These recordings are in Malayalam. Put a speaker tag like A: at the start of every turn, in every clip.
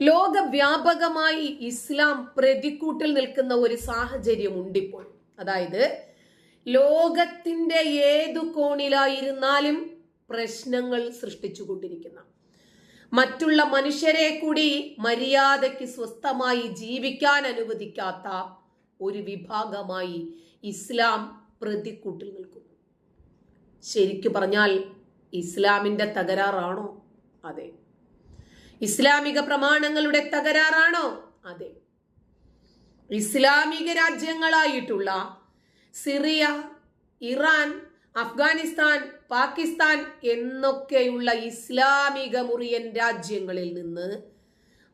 A: ലോകവ്യാപകമായി ഇസ്ലാം പ്രതിക്കൂട്ടിൽ നിൽക്കുന്ന ഒരു സാഹചര്യം ഉണ്ടിപ്പോൾ. അതായത് ലോകത്തിന്റെ ഏതു കോണിലായിരുന്നാലും പ്രശ്നങ്ങൾ സൃഷ്ടിച്ചുകൊണ്ടിരിക്കുന്ന. മറ്റുള്ള മനുഷ്യരെ കൂടി മര്യാദയ്ക്ക് സ്വസ്ഥമായി ജീവിക്കാൻ അനുവദിക്കാത്ത ഒരു വിഭാഗമായി ഇസ്ലാം പ്രതിക്കൂട്ടിൽ നിൽക്കുന്നു. ശരിക്കു പറഞ്ഞാൽ ഇസ്ലാമിന്റെ തകരാറാണോ? അതെ. ഇസ്ലാമിക പ്രമാണങ്ങളുടെ തകരാറാണോ? അതെ. ഇസ്ലാമിക രാജ്യങ്ങളായിട്ടുള്ള സിറിയ ഇറാൻ അഫ്ഗാനിസ്ഥാൻ പാകിസ്ഥാൻ എന്നൊക്കെയുള്ള ഇസ്ലാമിക മുറിയൻ രാജ്യങ്ങളിൽ നിന്ന്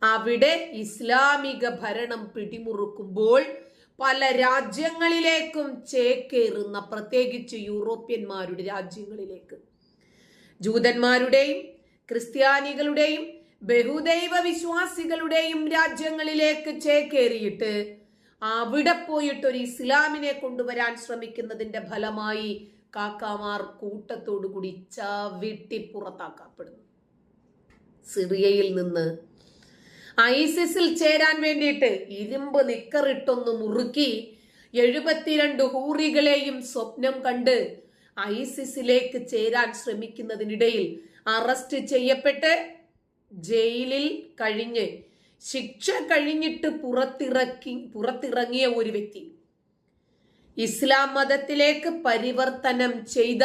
A: അവിടെ ഇസ്ലാമിക ഭരണം പിടിമുറുക്കുമ്പോൾ പല രാജ്യങ്ങളിലേക്കും ചേക്കേറുന്ന പ്രത്യേകിച്ച് യൂറോപ്യന്മാരുടെ രാജ്യങ്ങളിലേക്ക്. ജൂതന്മാരുടെയും ക്രിസ്ത്യാനികളുടെയും ബഹുദൈവ വിശ്വാസികളുടെയും രാജ്യങ്ങളിലേക്ക് ചേക്കേറിയിട്ട് അവിടെ പോയിട്ട് ഒരു ഇസ്ലാമിനെ കൊണ്ടുവരാൻ ശ്രമിക്കുന്നതിന്റെ ഫലമായി കാക്കാമാർ കൂട്ടത്തോടു കൂടി ചവിട്ടി പുറത്താക്കപ്പെടുന്നു. സിറിയയിൽ നിന്ന് ഐസിസിൽ ചേരാൻ വേണ്ടിയിട്ട് ഇരുമ്പ് നിക്കറിട്ടൊന്ന് മുറുക്കി എഴുപത്തിരണ്ട് ഹൂറികളെയും സ്വപ്നം കണ്ട് ഐസിസിലേക്ക് ചേരാൻ ശ്രമിക്കുന്നതിനിടയിൽ അറസ്റ്റ് ചെയ്യപ്പെട്ട് ജയിലിൽ കഴിഞ്ഞ് ശിക്ഷ കഴിഞ്ഞിട്ട് പുറത്തിറക്കി പുറത്തിറങ്ങിയ ഒരു വ്യക്തി ഇസ്ലാം മതത്തിലേക്ക് പരിവർത്തനം ചെയ്ത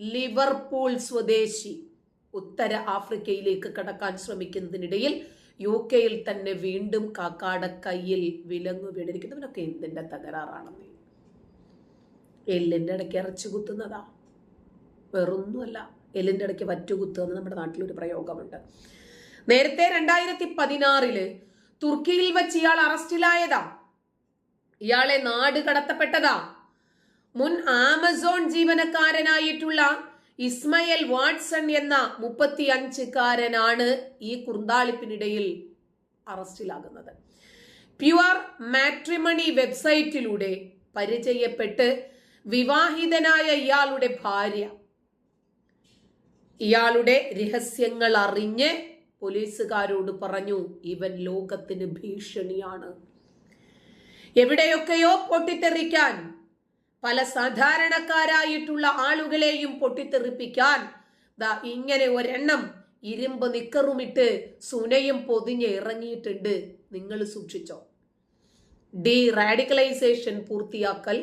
A: ലിവർപൂൾ സ്വദേശി ഉത്തര ആഫ്രിക്കയിലേക്ക് കടക്കാൻ ശ്രമിക്കുന്നതിനിടയിൽ യു കെയിൽ തന്നെ വീണ്ടും കാക്കാട കയ്യിൽ വിലങ്ങു വീടിരിക്കുന്നവനൊക്കെ എന്തിന്റെ തകരാറാണെന്ന്? എല്ലിന്റെ ഇടയ്ക്ക് ഇറച്ചു കുത്തുന്നതാ. വേറൊന്നുമല്ല. എല്ലിന്റെ ഇടയ്ക്ക് വറ്റുകുത്തുക എന്ന് നമ്മുടെ നാട്ടിലൊരു പ്രയോഗമുണ്ട്. നേരത്തെ രണ്ടായിരത്തി പതിനാറിൽ തുർക്കിയിൽ വെച്ച് ഇയാൾ അറസ്റ്റിലായതാ. ഇയാളെ നാട് കടത്തപ്പെട്ടതാ. മുൻ ആമസോൺ ജീവനക്കാരനായിട്ടുള്ള ഇസ്മയൽ വാട്സൺ എന്ന മുപ്പത്തി അഞ്ചുകാരനാണ് ഈ കുർന്താളിപ്പിനിടയിൽ അറസ്റ്റിലാകുന്നത്. പ്യുവർ മാട്രിമണി വെബ്സൈറ്റിലൂടെ പരിചയപ്പെട്ട് വിവാഹിതനായ ഇയാളുടെ ഭാര്യ. ഇയാളുടെ രഹസ്യങ്ങൾ അറിഞ്ഞ് പോലീസുകാരോട് പറഞ്ഞു ഇവൻ ലോകത്തിന് ഭീഷണിയാണ്. എവിടെയൊക്കെയോ പൊട്ടിത്തെറിക്കാൻ പല സാധാരണക്കാരായിട്ടുള്ള ആളുകളെയും പൊട്ടിത്തെറിപ്പിക്കാൻ ദാ ഇങ്ങനെ ഒരെണ്ണം ഇരുമ്പ് നിക്കറുമിട്ട് സുനയും പൊതിഞ്ഞ് ഇറങ്ങിയിട്ടുണ്ട്. നിങ്ങൾ സൂക്ഷിച്ചോ. ഡി റാഡിക്കലൈസേഷൻ പൂർത്തിയാക്കൽ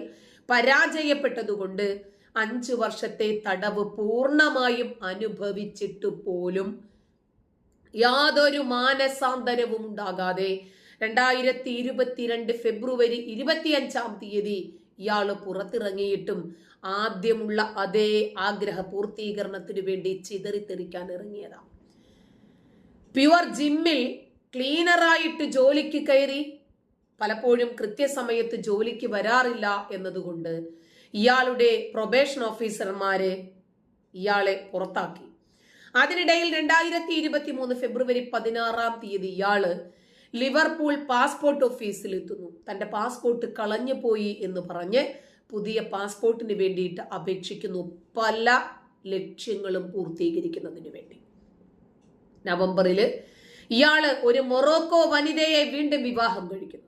A: പരാജയപ്പെട്ടതുകൊണ്ട് അഞ്ചു വർഷത്തെ തടവ് പൂർണമായും അനുഭവിച്ചിട്ട് പോലും യാതൊരു മാനസാന്തരവും ഉണ്ടാകാതെ രണ്ടായിരത്തി ഇരുപത്തിരണ്ട് ഫെബ്രുവരി ഇരുപത്തിയഞ്ചാം തീയതി ഇയാൾ പുറത്തിറങ്ങിയിട്ടും ആദ്യമുള്ള അതേ ആഗ്രഹ പൂർത്തീകരണത്തിനു വേണ്ടി ചിതറിത്തെറിക്കാൻ ഇറങ്ങിയതാണ് പ്യുവർ ജിമ്മിൽ ക്ലീനറായിട്ട് ജോലിക്ക് കയറി പലപ്പോഴും കൃത്യസമയത്ത് ജോലിക്ക് വരാറില്ല എന്നതുകൊണ്ട് ഇയാളുടെ പ്രൊബേഷൻ ഓഫീസർമാരെ ഇയാളെ പുറത്താക്കി. അതിനിടയിൽ രണ്ടായിരത്തി ഇരുപത്തി മൂന്ന് ഫെബ്രുവരി പതിനാറാം തീയതി ഇയാൾ ലിവർപൂൾ പാസ്പോർട്ട് ഓഫീസിൽ എത്തുന്നു തന്റെ പാസ്പോർട്ട് കളഞ്ഞു പോയി എന്ന് പറഞ്ഞ് പുതിയ പാസ്പോർട്ടിന് വേണ്ടിയിട്ട് അപേക്ഷിക്കുന്നു. പല ലക്ഷ്യങ്ങളും പൂർത്തീകരിക്കുന്നതിന് വേണ്ടി. നവംബറിൽ ഇയാൾ ഒരു മൊറോക്കോ വനിതയെ വീണ്ടും വിവാഹം കഴിക്കുന്നു.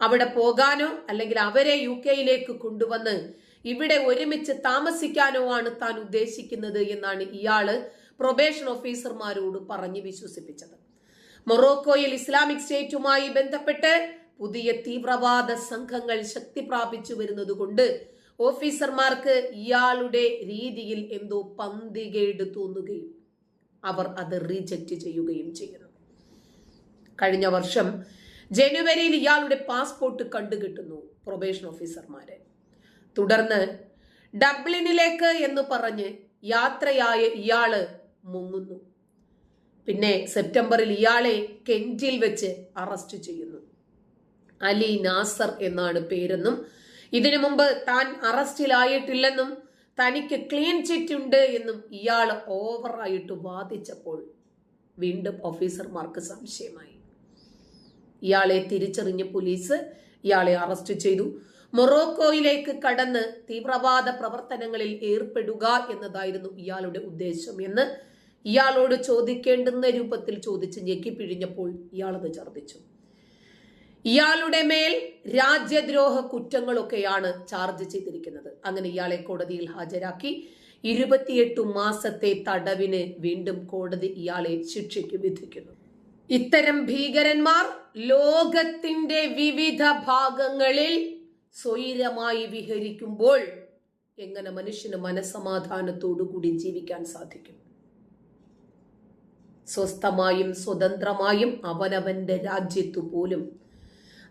A: അവിടെ പോകാനോ അല്ലെങ്കിൽ അവരെ യു കെയിലേക്ക് കൊണ്ടുവന്ന് ഇവിടെ ഒരുമിച്ച് താമസിക്കാനോ ആണ് താൻ ഉദ്ദേശിക്കുന്നത് എന്നാണ് ഇയാൾ പ്രൊബേഷൻ ഓഫീസർമാരോട് പറഞ്ഞ് വിശ്വസിപ്പിച്ചത്. മൊറോക്കോയിൽ ഇസ്ലാമിക് സ്റ്റേറ്റുമായി ബന്ധപ്പെട്ട് പുതിയ തീവ്രവാദ സംഘങ്ങൾ ശക്തി പ്രാപിച്ചു വരുന്നത് കൊണ്ട് ഓഫീസർമാർക്ക് ഇയാളുടെ രീതിയിൽ എന്തോ പന്തികേട് തോന്നുകയും അവർ അത് റീജക്റ്റ് ചെയ്യുകയും ചെയ്യുന്നു. കഴിഞ്ഞ വർഷം ജനുവരിയിൽ ഇയാളുടെ പാസ്പോർട്ട് കണ്ടുകിട്ടുന്നു പ്രൊബേഷൻ ഓഫീസർമാരെ തുടർന്ന് ഡബ്ലിനിലേക്ക് എന്ന് പറഞ്ഞ് യാത്രയായ ഇയാൾ മുങ്ങുന്നു. പിന്നെ സെപ്റ്റംബറിൽ ഇയാളെ കെന്റിൽ വെച്ച് അറസ്റ്റ് ചെയ്യുന്നു. അലി നാസർ എന്നാണ് പേരെന്നും ഇതിനു മുമ്പ് താൻ അറസ്റ്റിലായിട്ടില്ലെന്നും തനിക്ക് ക്ലീൻ ചിറ്റ് ഉണ്ട് എന്നും ഇയാൾ ഓവറായിട്ട് വാദിച്ചപ്പോൾ വീണ്ടും ഓഫീസർമാർക്ക് സംശയമായി. ഇയാളെ തിരിച്ചറിഞ്ഞ പോലീസ് ഇയാളെ അറസ്റ്റ് ചെയ്തു. മൊറോക്കോയിലേക്ക് കടന്ന് തീവ്രവാദ പ്രവർത്തനങ്ങളിൽ ഏർപ്പെടുക എന്നതായിരുന്നു ഇയാളുടെ ഉദ്ദേശം എന്ന് ഇയാളോട് ചോദിക്കേണ്ടുന്ന രൂപത്തിൽ ചോദിച്ച് ഞെക്കിപ്പിഴിഞ്ഞപ്പോൾ ഇയാളത് ഛർദ്ദിച്ചു. ഇയാളുടെ മേൽ രാജ്യദ്രോഹ കുറ്റങ്ങളൊക്കെയാണ് ചാർജ് ചെയ്തിരിക്കുന്നത്. അങ്ങനെ ഇയാളെ കോടതിയിൽ ഹാജരാക്കി ഇരുപത്തിയെട്ട് മാസത്തെ തടവിന് വീണ്ടും കോടതി ഇയാളെ ശിക്ഷയ്ക്ക് വിധിക്കുന്നു. ഇത്തരം ഭീകരന്മാർ ലോകത്തിന്റെ വിവിധ ഭാഗങ്ങളിൽ സ്വൈരമായി വിഹരിക്കുമ്പോൾ എങ്ങനെ മനുഷ്യന് മനസമാധാനത്തോടുകൂടി ജീവിക്കാൻ സാധിക്കും? സ്വസ്ഥമായും സ്വതന്ത്രമായും അവനവന്റെ രാജ്യത്തു പോലും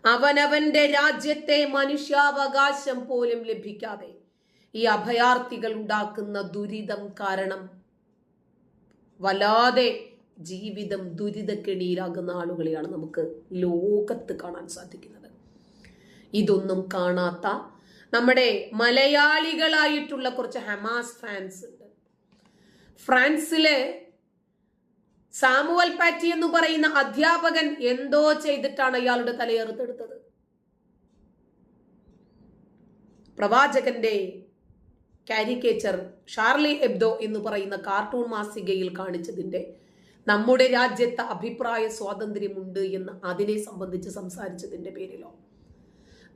A: അവനവന്റെ രാജ്യത്തെ മനുഷ്യാവകാശം പോലും ലഭിക്കാതെ ഈ അഭയാർത്ഥികൾ ഉണ്ടാക്കുന്ന ദുരിതം കാരണം വല്ലാതെ ജീവിതം ദുരിതക്കെണിയിലാകുന്ന ആളുകളെയാണ് നമുക്ക് ലോകത്ത് കാണാൻ സാധിക്കുന്നത്. ഇതൊന്നും കാണാത്ത നമ്മുടെ മലയാളികളായിട്ടുള്ള കുറച്ച് ഹമാസ് ഫാൻസ് ഉണ്ട്. ഫ്രാൻസിലെ സാമുവൽ പാറ്റി എന്ന് പറയുന്ന അധ്യാപകൻ എന്തോ ചെയ്തിട്ടാണ് അയാളുടെ തലയെറുത്തെടുത്തത്. പ്രവാചകന്റെ കാരിക്കേച്ചർ ഷാർലി എബ്ദോ എന്ന് പറയുന്ന കാർട്ടൂൺ മാസികയിൽ കാണിച്ചതിന്റെ നമ്മുടെ രാജ്യത്ത് അഭിപ്രായ സ്വാതന്ത്ര്യമുണ്ട് എന്ന് അതിനെ സംബന്ധിച്ച് സംസാരിച്ചതിന്റെ പേരിലോ.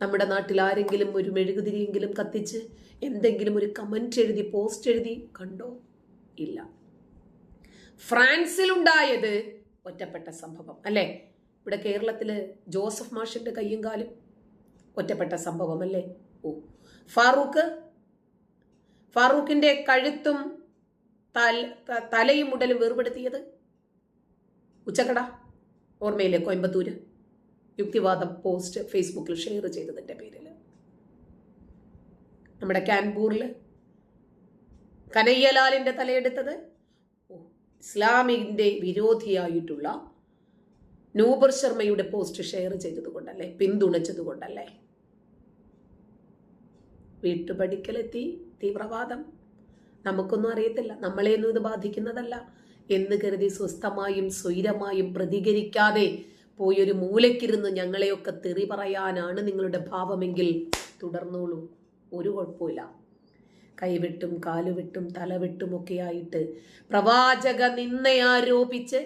A: നമ്മുടെ നാട്ടിൽ ആരെങ്കിലും ഒരു മെഴുകുതിരിയെങ്കിലും കത്തിച്ച് എന്തെങ്കിലും ഒരു കമന്റ് എഴുതി പോസ്റ്റ് എഴുതി കണ്ടോ? ഇല്ല. ഫ്രാൻസിലുണ്ടായത് ഒറ്റപ്പെട്ട സംഭവം അല്ലേ? ഇവിടെ കേരളത്തിൽ ജോസഫ് മാഷിന്റെ കയ്യും കാലും ഒറ്റപ്പെട്ട സംഭവം അല്ലേ? ഓ. ഫാറൂഖ് ഫാറൂഖിന്റെ കഴുത്തും തലയും ഉടലും വേർപെടുത്തിയത് ഉച്ചക്കട ഓർമ്മയില്ലേ കോയമ്പത്തൂര്? യുക്തിവാദം പോസ്റ്റ് ഫേസ്ബുക്കിൽ ഷെയർ ചെയ്തതിന്റെ പേരിൽ നമ്മുടെ കാൻപൂറിൽ കനയ്യലാലിന്റെ തലയെടുത്തത് ഇസ്ലാമിന്റെ വിരോധിയായിട്ടുള്ള നൂബർ ശർമ്മയുടെ പോസ്റ്റ് ഷെയർ ചെയ്തതുകൊണ്ടല്ലേ പിന്തുണച്ചതുകൊണ്ടല്ലേ? വീട്ടുപടിക്കലെത്തി തീവ്രവാദം. നമുക്കൊന്നും അറിയത്തില്ല നമ്മളെയൊന്നും ഇത് ബാധിക്കുന്നതല്ല എന്ന് കരുതി സ്വസ്ഥമായും സ്വൈരമായും പ്രതികരിക്കാതെ പോയൊരു മൂലക്കിരുന്ന് ഞങ്ങളെയൊക്കെ തെറി പറയാനാണ് നിങ്ങളുടെ ഭാവമെങ്കിൽ തുടർന്നോളൂ. ഒരു കുഴപ്പമില്ല കൈവിട്ടും കാലുവിട്ടും തലവിട്ടും ഒക്കെ ആയിട്ട് പ്രവാചക നിന്നയാരോപിച്ച്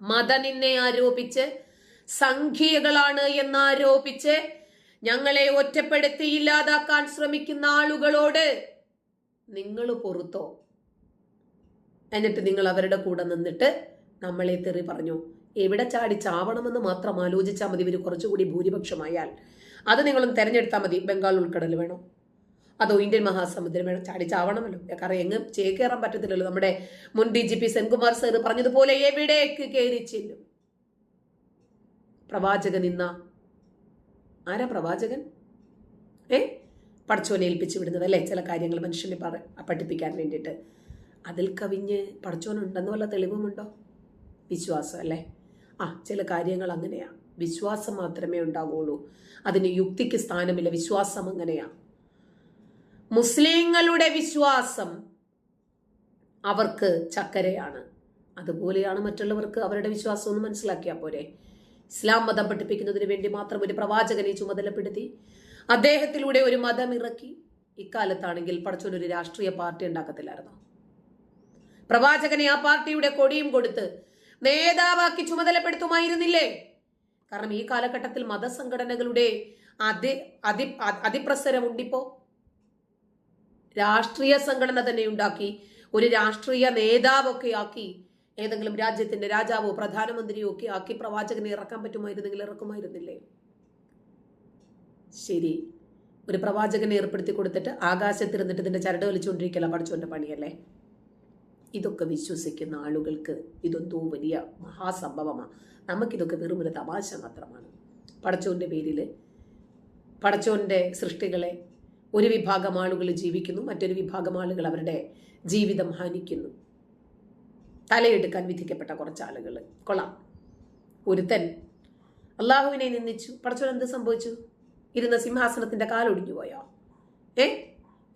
A: മതനിന്നയാരോപിച്ച് സംഖ്യകളാണ് എന്നാരോപിച്ച് ഞങ്ങളെ ഒറ്റപ്പെടുത്തി ഇല്ലാതാക്കാൻ ശ്രമിക്കുന്ന ആളുകളോട് നിങ്ങൾ പൊറുത്തോ? എന്നിട്ട് നിങ്ങൾ അവരുടെ കൂടെ നിന്നിട്ട് നമ്മളെ തെറി പറഞ്ഞു. എവിടെ ചാടി ചാവണമെന്ന് മാത്രം ആലോചിച്ചാൽ മതി ഇവർ കുറച്ചുകൂടി ഭൂരിപക്ഷമായാൽ. അത് നിങ്ങളും തിരഞ്ഞെടുത്താൽ മതി. ബംഗാൾ ഉൾക്കടൽ വേണോ. അതോ ഇന്ത്യൻ മഹാസമുദ്രം വേണം. ചാടി ചാവണമല്ലോ. കാരണം എങ്ങും ചേക്കേറാൻ പറ്റത്തില്ലല്ലോ. നമ്മുടെ മുൻ D G P Senkumar sir പറഞ്ഞതുപോലെ എവിടേക്ക് കയറി ചെല്ലും? പ്രവാചകൻ ഇന്ന? ആരാ പ്രവാചകൻ? ഏ? പടച്ചോനെ ഏൽപ്പിച്ചു വിടുന്നത് അല്ലേ? ചില കാര്യങ്ങൾ മനുഷ്യനെ പറ പഠിപ്പിക്കാൻ വേണ്ടിയിട്ട്. അതിൽ കവിഞ്ഞ് പടച്ചോനുണ്ടെന്ന് വല്ല തെളിവുമുണ്ടോ? വിശ്വാസം അല്ലേ? ആ ചില കാര്യങ്ങൾ അങ്ങനെയാണ് വിശ്വാസം മാത്രമേ ഉണ്ടാവുള്ളൂ. അതിന് യുക്തിക്ക് സ്ഥാനമില്ല. വിശ്വാസം അങ്ങനെയാണ് മുസ്ലിങ്ങളുടെ വിശ്വാസം അവർക്ക് ചക്കരയാണ്. അതുപോലെയാണ് മറ്റുള്ളവർക്ക് അവരുടെ വിശ്വാസം ഒന്ന് മനസ്സിലാക്കിയാൽ പോരെ. ഇസ്ലാം മതം പഠിപ്പിക്കുന്നതിന് വേണ്ടി മാത്രം ഒരു പ്രവാചകനെ ചുമതലപ്പെടുത്തി അദ്ദേഹത്തിലൂടെ ഒരു മതം ഇറക്കി. ഇക്കാലത്താണെങ്കിൽ പടച്ചോനൊരു രാഷ്ട്രീയ പാർട്ടി ഉണ്ടാക്കത്തില്ലായിരുന്നു? പ്രവാചകനെ ആ പാർട്ടിയുടെ കൊടിയും കൊടുത്ത് നേതാവാക്കി ചുമതലപ്പെടുത്തുമായിരുന്നില്ലേ? കാരണം ഈ കാലഘട്ടത്തിൽ മതസംഘടനകളുടെ അതി അതി അതിപ്രസരമുണ്ടിപ്പോ. രാഷ്ട്രീയ സംഘടന തന്നെ ഉണ്ടാക്കി ഒരു രാഷ്ട്രീയ നേതാവൊക്കെ ആക്കി ഏതെങ്കിലും രാജ്യത്തിന്റെ രാജാവോ പ്രധാനമന്ത്രിയോ ഒക്കെ ആക്കി പ്രവാചകനെ ഇറക്കാൻ പറ്റുമായിരുന്നെങ്കിൽ ഇറക്കുമായിരുന്നില്ലേ? ശരി. ഒരു പ്രവാചകനെ ഏർപ്പെടുത്തി കൊടുത്തിട്ട് ആകാശത്തിരുന്നിട്ട് ഇതിന്റെ ചരട് വലിച്ചുകൊണ്ടിരിക്കല പഠിച്ചോന്റെ പണിയല്ലേ? ഇതൊക്കെ വിശ്വസിക്കുന്ന ആളുകൾക്ക് ഇതെന്തോ വലിയ മഹാസംഭവമാണ് നമുക്കിതൊക്കെ വെറും ഒരു തമാശ മാത്രമാണ്. പടച്ചോന്റെ പേരിൽ പടച്ചോന്റെ സൃഷ്ടികളെ ഒരു വിഭാഗം ആളുകൾ ജീവിക്കുന്നു മറ്റൊരു വിഭാഗം ആളുകൾ അവരുടെ ജീവിതം ഹാനിക്കുന്നു. തലയെടുക്കാൻ വിധിക്കപ്പെട്ട കുറച്ച് ആളുകൾ. കൊള്ളാം. ഒരുത്തൻ അള്ളാഹുവിനെ നിന്ദിച്ചു. പടച്ചോൻ എന്ത് സംഭവിച്ചു? ഇരുന്ന സിംഹാസനത്തിന്റെ കാലൊടിഞ്ഞു പോയോ? ഏ?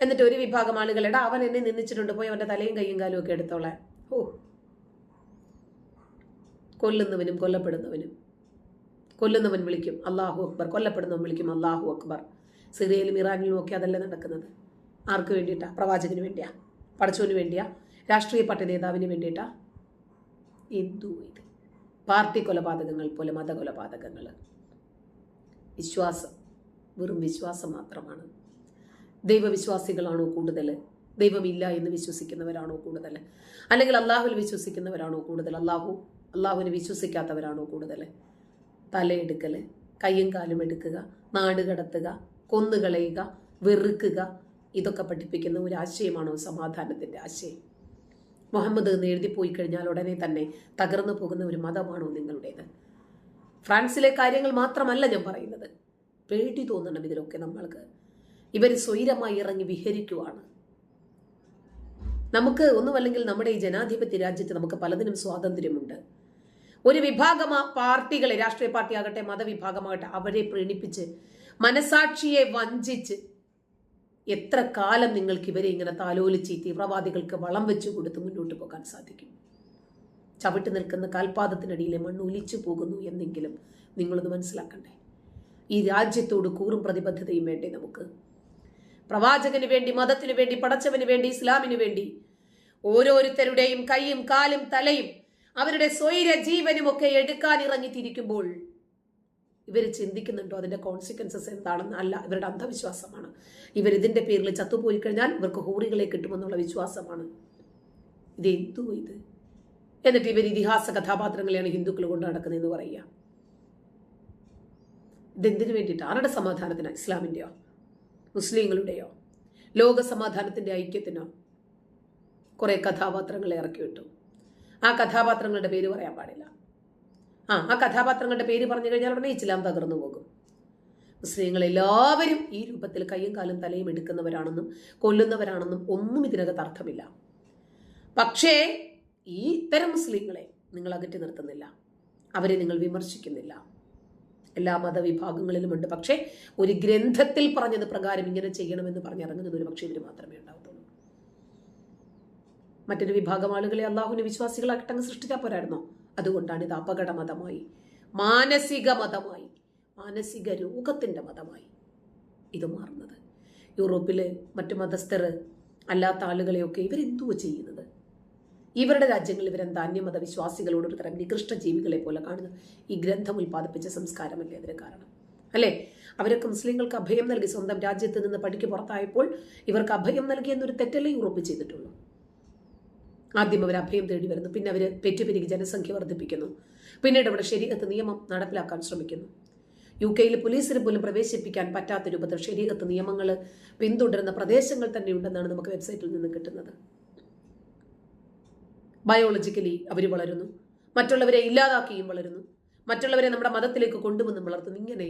A: എന്നിട്ട് ഒരു വിഭാഗം ആളുകൾ അവൻ എന്നെ നിന്നിച്ചിട്ടുണ്ട് പോയി അവന്റെ തലയും കയ്യും കാലും ഒക്കെ എടുത്തോളെ. ഓ കൊല്ലുന്നവനും കൊല്ലപ്പെടുന്നവനും. കൊല്ലുന്നവൻ വിളിക്കും അള്ളാഹു അക്ബർ കൊല്ലപ്പെടുന്നവൻ വിളിക്കും അള്ളാഹു അക്ബർ. സിറിയയിലും ഇറാനിലും ഒക്കെ അതല്ല നടക്കുന്നത്. ആർക്ക് വേണ്ടിയിട്ടാ? പ്രവാചകന് വേണ്ടിയാ? പടച്ചോന് വേണ്ടിയാ? രാഷ്ട്രീയ പാർട്ടി നേതാവിന് വേണ്ടിയിട്ടാ? എന്തു ഇത്? പാർട്ടി കൊലപാതകങ്ങൾ പോലെ മതകൊലപാതകങ്ങൾ വിശ്വാസം വെറും വിശ്വാസം മാത്രമാണ്. ദൈവവിശ്വാസികളാണോ കൂടുതൽ ദൈവമില്ല എന്ന് വിശ്വസിക്കുന്നവരാണോ കൂടുതൽ അല്ലെങ്കിൽ അള്ളാഹുവിൽ വിശ്വസിക്കുന്നവരാണോ കൂടുതൽ അള്ളാഹു അള്ളാഹുവിനെ വിശ്വസിക്കാത്തവരാണോ കൂടുതൽ തലയെടുക്കൽ കയ്യും കാലും എടുക്കുക നാട് കടത്തുക കൊന്നുകളയുക വെറുക്കുക ഇതൊക്കെ പഠിപ്പിക്കുന്ന ഒരു ആശയമാണോ സമാധാനത്തിന്റെ ആശയം? മുഹമ്മദ് എന്ന് എഴുതിപ്പോയി കഴിഞ്ഞാൽ ഉടനെ തന്നെ തകർന്നു പോകുന്ന ഒരു മതമാണോ നിങ്ങളുടേത്? ഫ്രാൻസിലെ കാര്യങ്ങൾ മാത്രമല്ല ഞാൻ പറയുന്നത്. പേടി തോന്നണം ഇതിലൊക്കെ നമ്മൾക്ക്. ഇവർ സ്വൈരമായി ഇറങ്ങി വിഹരിക്കുവാണ്. നമുക്ക് ഒന്നുമല്ലെങ്കിൽ നമ്മുടെ ഈ ജനാധിപത്യ രാജ്യത്ത് നമുക്ക് പലതിനും സ്വാതന്ത്ര്യമുണ്ട്. ഒരു വിഭാഗം പാർട്ടികളെ രാഷ്ട്രീയ പാർട്ടി ആകട്ടെ മതവിഭാഗമാകട്ടെ അവരെ പ്രീണിപ്പിച്ച് മനസാക്ഷിയെ വഞ്ചിച്ച് എത്ര കാലം നിങ്ങൾക്ക് ഇവരെ ഇങ്ങനെ താലോലിച്ച് ഈ തീവ്രവാദികൾക്ക് വളം വെച്ചു കൊടുത്ത് മുന്നോട്ട് പോകാൻ സാധിക്കും? ചവിട്ടി നിൽക്കുന്ന കാൽപാദത്തിനടിയിലെ മണ്ണ് ഒലിച്ചു പോകുന്നു എന്നെങ്കിലും നിങ്ങളൊന്ന് മനസ്സിലാക്കണ്ടേ? ഈ രാജ്യത്തോട് കൂറും പ്രതിബദ്ധതയും വേണ്ടേ നമുക്ക്? പ്രവാചകന് വേണ്ടി മതത്തിനു വേണ്ടി പടച്ചവന് വേണ്ടി ഇസ്ലാമിന് വേണ്ടി. ഓരോരുത്തരുടെയും കൈയും കാലും തലയും അവരുടെ സ്വൈര ജീവനും ഒക്കെ എടുക്കാൻ ഇറങ്ങി തിരിക്കുമ്പോൾ ഇവർ ചിന്തിക്കുന്നുണ്ടോ അതിന്റെ കോൺസിക്വൻസസ് എന്താണെന്ന്? അല്ല ഇവരുടെ അന്ധവിശ്വാസമാണ്. ഇവർ ഇതിന്റെ പേരിൽ ചത്തുപോയി കഴിഞ്ഞാൽ ഇവർക്ക് ഹൂറികളെ കിട്ടുമെന്നുള്ള വിശ്വാസമാണ്. ഇത് എന്തോ ഇത്? എന്നിട്ട് ഇവർ ഇതിഹാസ കഥാപാത്രങ്ങളെയാണ് ഹിന്ദുക്കൾ കൊണ്ട് നടക്കുന്നതെന്ന് പറയുക. ഇതെന്തിനു വേണ്ടിയിട്ട്? ആരുടെ സമാധാനത്തിനാണ് ഇസ്ലാമിന്റെയോ മുസ്ലിങ്ങളുടെയോ? ലോക സമാധാനത്തിന്റെ ഐക്യത്തിനോ? കുറേ കഥാപാത്രങ്ങളെ ഇറക്കി വിട്ടു ആ കഥാപാത്രങ്ങളുടെ പേര് പറയാൻ പാടില്ല. ആ ആ കഥാപാത്രങ്ങളുടെ പേര് പറഞ്ഞു കഴിഞ്ഞാൽ ഉടനെ ഇസ്ലാം തകർന്നു പോകും. മുസ്ലിങ്ങൾ എല്ലാവരും ഈ രൂപത്തിൽ കയ്യും കാലും തലയും എടുക്കുന്നവരാണെന്നും കൊല്ലുന്നവരാണെന്നും ഒന്നും ഇതിനകത്ത് അർത്ഥമില്ല. പക്ഷേ ഈ ഇത്തരം മുസ്ലിങ്ങളെ നിങ്ങൾ അകറ്റി നിർത്തുന്നില്ല. അവരെ നിങ്ങൾ വിമർശിക്കുന്നില്ല. എല്ലാ മതവിഭാഗങ്ങളിലുമുണ്ട് പക്ഷേ ഒരു ഗ്രന്ഥത്തിൽ പറഞ്ഞത് പ്രകാരം ഇങ്ങനെ ചെയ്യണമെന്ന് പറഞ്ഞിറങ്ങുന്നത് ഒരു പക്ഷേ ഇവർ മാത്രമേ ഉണ്ടാവത്തുള്ളൂ. മറ്റൊരു വിഭാഗം ആളുകളെ അള്ളാഹുവിന് വിശ്വാസികളായിട്ടങ്ങ് സൃഷ്ടിച്ചാൽ പോരായിരുന്നോ? അതുകൊണ്ടാണ് ഇത് അപകട മതമായി മാനസിക മതമായി മാനസിക രോഗത്തിന്റെ മതമായി ഇത് മാറുന്നത്. യൂറോപ്പിലെ മറ്റു മതസ്ഥർ അല്ലാത്ത ആളുകളെയൊക്കെ ഇവരെന്തുവോ ചെയ്യുന്നത്? ഇവരുടെ രാജ്യങ്ങളിൽ ഇവരെന്താ അന്യമത വിശ്വാസികളോട് ഒരു തരം നികൃഷ്ട ജീവികളെ പോലെ കാണുന്നു. ഈ ഗ്രന്ഥം ഉൽപ്പാദിപ്പിച്ച സംസ്കാരമല്ലേ അതിന് കാരണം? അല്ലേ? അവരൊക്കെ മുസ്ലിങ്ങൾക്ക് അഭയം നൽകി സ്വന്തം രാജ്യത്ത് നിന്ന് പഠിക്ക് പുറത്തായപ്പോൾ ഇവർക്ക് അഭയം നൽകി എന്നൊരു തെറ്റല്ലേ യൂറോപ്പ് ചെയ്തിട്ടുള്ളൂ. ആദ്യം അവർ അഭയം തേടി വരുന്നു. പിന്നെ അവർ പെറ്റുപിരികി ജനസംഖ്യ വർദ്ധിപ്പിക്കുന്നു. പിന്നീട് അവിടെ ശരീരത്ത് നിയമം നടപ്പിലാക്കാൻ ശ്രമിക്കുന്നു. യു കെയിൽ പോലീസിന് പോലും പ്രവേശിപ്പിക്കാൻ പറ്റാത്ത രൂപത്തിൽ ശരീരത്ത് നിയമങ്ങൾ പിന്തുടരുന്ന പ്രദേശങ്ങൾ തന്നെയുണ്ടെന്നാണ് നമുക്ക് വെബ്സൈറ്റിൽ നിന്ന് കിട്ടുന്നത്. ബയോളജിക്കലി അവർ വളരുന്നു. മറ്റുള്ളവരെ ഇല്ലാതാക്കിയും വളരുന്നു. മറ്റുള്ളവരെ നമ്മുടെ മതത്തിലേക്ക് കൊണ്ടുവന്നും വളർത്തുന്നു. ഇങ്ങനെ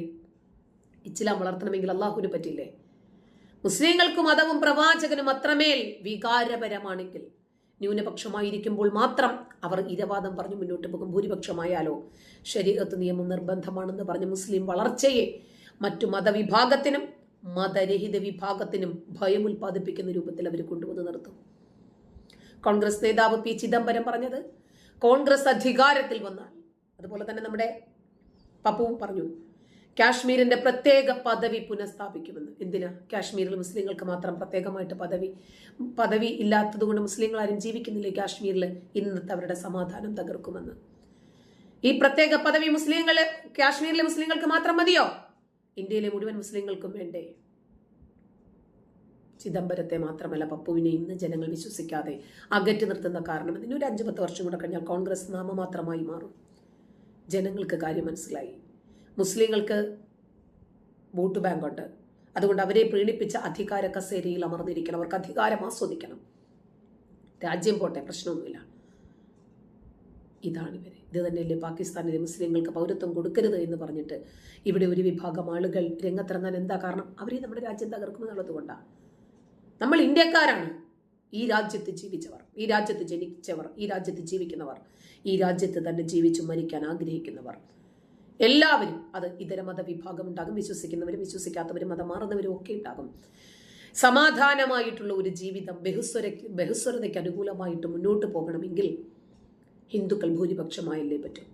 A: ഇച്ചിലാം വളർത്തണമെങ്കിൽ അള്ളാഹുവിന് പറ്റില്ലേ മുസ്ലിങ്ങൾക്ക് മതവും പ്രവാചകനും അത്രമേൽ വികാരപരമാണെങ്കിൽ ന്യൂനപക്ഷമായിരിക്കുമ്പോൾ മാത്രം അവർ ഇരവാദം പറഞ്ഞു മുന്നോട്ട് പോകും. ഭൂരിപക്ഷമായാലോ? ശരീരത്ത് നിയമം നിർബന്ധമാണെന്ന് പറഞ്ഞ് മുസ്ലിം വളർച്ചയെ മറ്റു മതവിഭാഗത്തിനും മതരഹിത വിഭാഗത്തിനും ഭയം ഉൽപ്പാദിപ്പിക്കുന്ന രൂപത്തിൽ അവർ കൊണ്ടുവന്ന് നിർത്തും. കോൺഗ്രസ് നേതാവ് പി ചിദംബരം പറഞ്ഞത്. കോൺഗ്രസ് അധികാരത്തിൽ വന്നാൽ. അതുപോലെ തന്നെ നമ്മുടെ പപ്പുവും പറഞ്ഞു. കാശ്മീരിന്റെ പ്രത്യേക പദവി പുനഃസ്ഥാപിക്കുമെന്ന്. എന്തിനാ? കാശ്മീരിൽ മുസ്ലിങ്ങൾക്ക് മാത്രം പ്രത്യേകമായിട്ട് പദവി പദവി ഇല്ലാത്തതുകൊണ്ട് മുസ്ലിങ്ങൾ ആരും ജീവിക്കുന്നില്ല കാശ്മീരിൽ ഇന്നത്തെ അവരുടെ സമാധാനം തകർക്കുമെന്ന്. ഈ പ്രത്യേക പദവി മുസ്ലിങ്ങൾ കാശ്മീരിലെ മുസ്ലിങ്ങൾക്ക് മാത്രം മതിയോ? ഇന്ത്യയിലെ മുഴുവൻ മുസ്ലിങ്ങൾക്കും വേണ്ടേ? ചിദംബരത്തെ മാത്രമല്ല പപ്പുവിനെ ഇന്ന് ജനങ്ങൾ വിശ്വസിക്കാതെ അകറ്റി നിർത്തുന്ന കാരണം ഇതിന് ഒരു അഞ്ച് പത്ത് വർഷം കൂടെ കഴിഞ്ഞാൽ കോൺഗ്രസ് നാമമാത്രമായി മാറും. ജനങ്ങൾക്ക് കാര്യം മനസ്സിലായി. മുസ്ലിങ്ങൾക്ക് വോട്ട് ബാങ്കുണ്ട്. അതുകൊണ്ട് അവരെ പ്രീണിപ്പിച്ച അധികാര കസേരയിൽ അമർന്നിരിക്കണം. അവർക്ക് അധികാരം ആസ്വദിക്കണം. രാജ്യം പോട്ടെ പ്രശ്നമൊന്നുമില്ല. ഇതാണ് ഇവർ ഇത് തന്നെയല്ലേ പാകിസ്ഥാനിലെ മുസ്ലിങ്ങൾക്ക് പൗരത്വം കൊടുക്കരുത് എന്ന് പറഞ്ഞിട്ട് ഇവിടെ ഒരു വിഭാഗം ആളുകൾ രംഗത്തിറങ്ങാൻ എന്താ കാരണം? അവരെ നമ്മുടെ രാജ്യം തകർക്കുമെന്നുള്ളത് കൊണ്ടാണ് നമ്മൾ ഇന്ത്യക്കാരാണ്. ഈ രാജ്യത്ത് ജീവിച്ചവർ ഈ രാജ്യത്ത് ജനിച്ചവർ ഈ രാജ്യത്ത് ജീവിക്കുന്നവർ ഈ രാജ്യത്ത് തന്നെ ജീവിച്ചു മരിക്കാൻ ആഗ്രഹിക്കുന്നവർ. എല്ലാവരും അത് ഇതര മതവിഭാഗം ഉണ്ടാകും. വിശ്വസിക്കുന്നവരും വിശ്വസിക്കാത്തവരും മതം മാറുന്നവരും ഒക്കെ ഉണ്ടാകും. സമാധാനമായിട്ടുള്ള ഒരു ജീവിതം ബഹുസ്വര ബഹുസ്വരതയ്ക്ക് അനുകൂലമായിട്ട് മുന്നോട്ട് പോകണമെങ്കിൽ ഹിന്ദുക്കൾ ഭൂരിപക്ഷമായല്ലേ പറ്റും?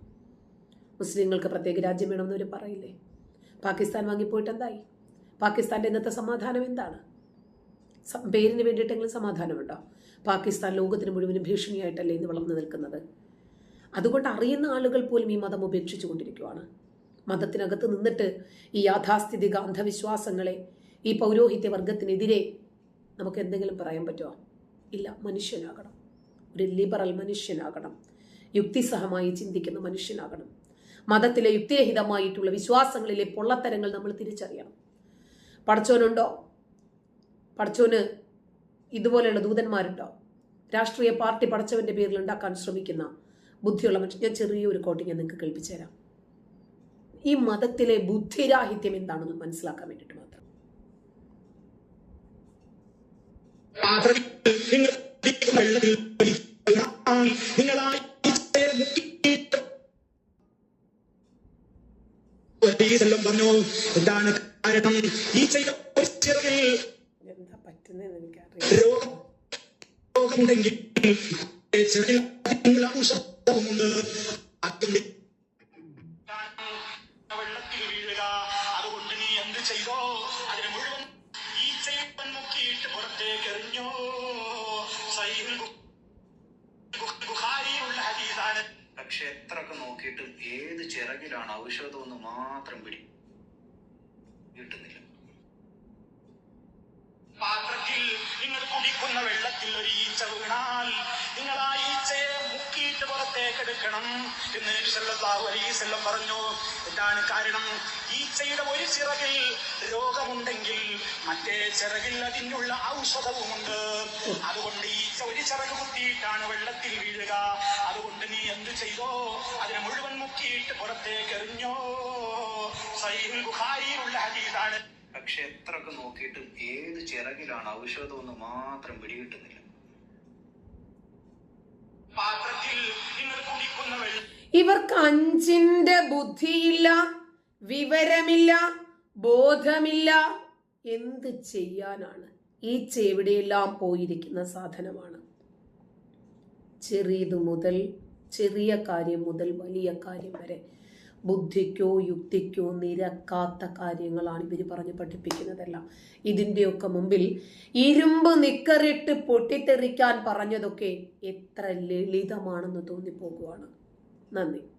A: മുസ്ലിങ്ങൾക്ക് പ്രത്യേക രാജ്യം വേണമെന്ന് അവർ പറയില്ലേ? പാകിസ്ഥാൻ വാങ്ങിപ്പോയിട്ട് എന്തായി? പാകിസ്ഥാന്റെ ഇന്നത്തെ സമാധാനം എന്താണ്? പേരിന് വേണ്ടിയിട്ടെങ്കിലും സമാധാനമുണ്ടോ? പാകിസ്ഥാൻ ലോകത്തിന് മുഴുവനും ഭീഷണിയായിട്ടല്ലേ ഇന്ന് വളർന്നു നിൽക്കുന്നത്? അതുകൊണ്ട് അറിയുന്ന ആളുകൾ പോലും ഈ മതം ഉപേക്ഷിച്ചു കൊണ്ടിരിക്കുകയാണ് മതത്തിനകത്ത് നിന്നിട്ട് ഈ യാഥാസ്ഥിതിക അന്ധവിശ്വാസങ്ങളെ ഈ പൗരോഹിത്യ വർഗത്തിനെതിരെ നമുക്ക് എന്തെങ്കിലും പറയാൻ പറ്റുമോ? ഇല്ല മനുഷ്യനാകണം. ഒരു ലിബറൽ മനുഷ്യനാകണം. യുക്തിസഹമായി ചിന്തിക്കുന്ന മനുഷ്യനാകണം. മതത്തിലെ യുക്തിരഹിതമായിട്ടുള്ള വിശ്വാസങ്ങളിലെ പൊള്ളത്തരങ്ങൾ നമ്മൾ തിരിച്ചറിയണം. പടച്ചോനുണ്ടോ പടച്ചോന് ഇതുപോലെയുള്ള ദൂതന്മാരുണ്ടോ? രാഷ്ട്രീയ പാർട്ടി പടച്ചവന്റെ പേരിൽ ഉണ്ടാക്കാൻ ശ്രമിക്കുന്ന ബുദ്ധിയുള്ള മനുഷ്യൻ. ഞാൻ ചെറിയൊരു ഞാൻ നിങ്ങൾക്ക് കേൾപ്പിച്ചു തരാം ഈ മതത്തിലെ ബുദ്ധിരാഹിത്യം എന്താണെന്ന് മനസ്സിലാക്കാൻ വേണ്ടിയിട്ട് മാത്രം.
B: പറഞ്ഞു എന്താണ് കാരണം ചിറകിൽ
A: എന്താ പറ്റുന്നതെന്ന് എനിക്കറിയാം
C: പക്ഷെ എത്രയൊക്കെ നോക്കിയിട്ടും ഏത് ചിറകിലാണ് ഔഷധം ഒന്ന് മാത്രം പിടി കിട്ടുന്നില്ല.
B: പാത്രത്തിൽ നിങ്ങൾ കുടിക്കുന്ന വെള്ളത്തിൽ ഒരു ഈച്ച വീണാൽ നിങ്ങൾ ആ ഈച്ചയെ മുക്കിയിട്ട് പുറത്തേക്ക് എടുക്കണം എന്ന് നബി സല്ലല്ലാഹു അലൈഹി വസല്ലം പറഞ്ഞു. എന്താണ് കാരണം? ഈച്ചയുടെ ഒരു ചിറകിൽ രോഗമുണ്ടെങ്കിൽ മറ്റേ ചിറകിൽ അതിനുള്ള ഔഷധവുമുണ്ട്. അതുകൊണ്ട് ഈച്ച ഒരു ചിറക് കുത്തിയിട്ടാണ് വെള്ളത്തിൽ വീഴുക. അതുകൊണ്ട് നീ എന്ത് ചെയ്തോ? അതിനെ മുഴുവൻ മുക്കിയിട്ട് പുറത്തേക്ക് എറിഞ്ഞോ? സൈഹിൽ ബുഖാരിയിലുള്ള ഹദീസാണ്.
C: പക്ഷെ എത്രയൊക്കെ നോക്കിയിട്ടും ഏത് ചിറകിലാണ് ഔഷധമെന്ന് മാത്രം പിടികിട്ടുന്നില്ല.
B: പാത്രത്തിൽ നിങ്ങൾ കുടിക്കുന്ന വെള്ളം.
A: ഇവർക്ക് അഞ്ചിന്റെ ബുദ്ധിയില്ല വിവരമില്ല ബോധമില്ല. എന്ത് ചെയ്യാനാണ്? ഈ ചെവിടെയെല്ലാം പോയിരിക്കുന്ന സാധനമാണ്. ചെറിയത് മുതൽ ചെറിയ കാര്യം മുതൽ വലിയ കാര്യം വരെ ബുദ്ധിക്കോ യുക്തിക്കോ നിരക്കാത്ത കാര്യങ്ങളാണ് ഇവർ പറഞ്ഞ് പഠിപ്പിക്കുന്നതെല്ലാം. ഇതിന്റെയൊക്കെ മുമ്പിൽ ഇരുമ്പ് നിക്കറിട്ട് പൊട്ടിത്തെറിക്കാൻ പറഞ്ഞതൊക്കെ എത്ര ലളിതമാണെന്ന് തോന്നിപ്പോകുവാണ്. നന്ദി.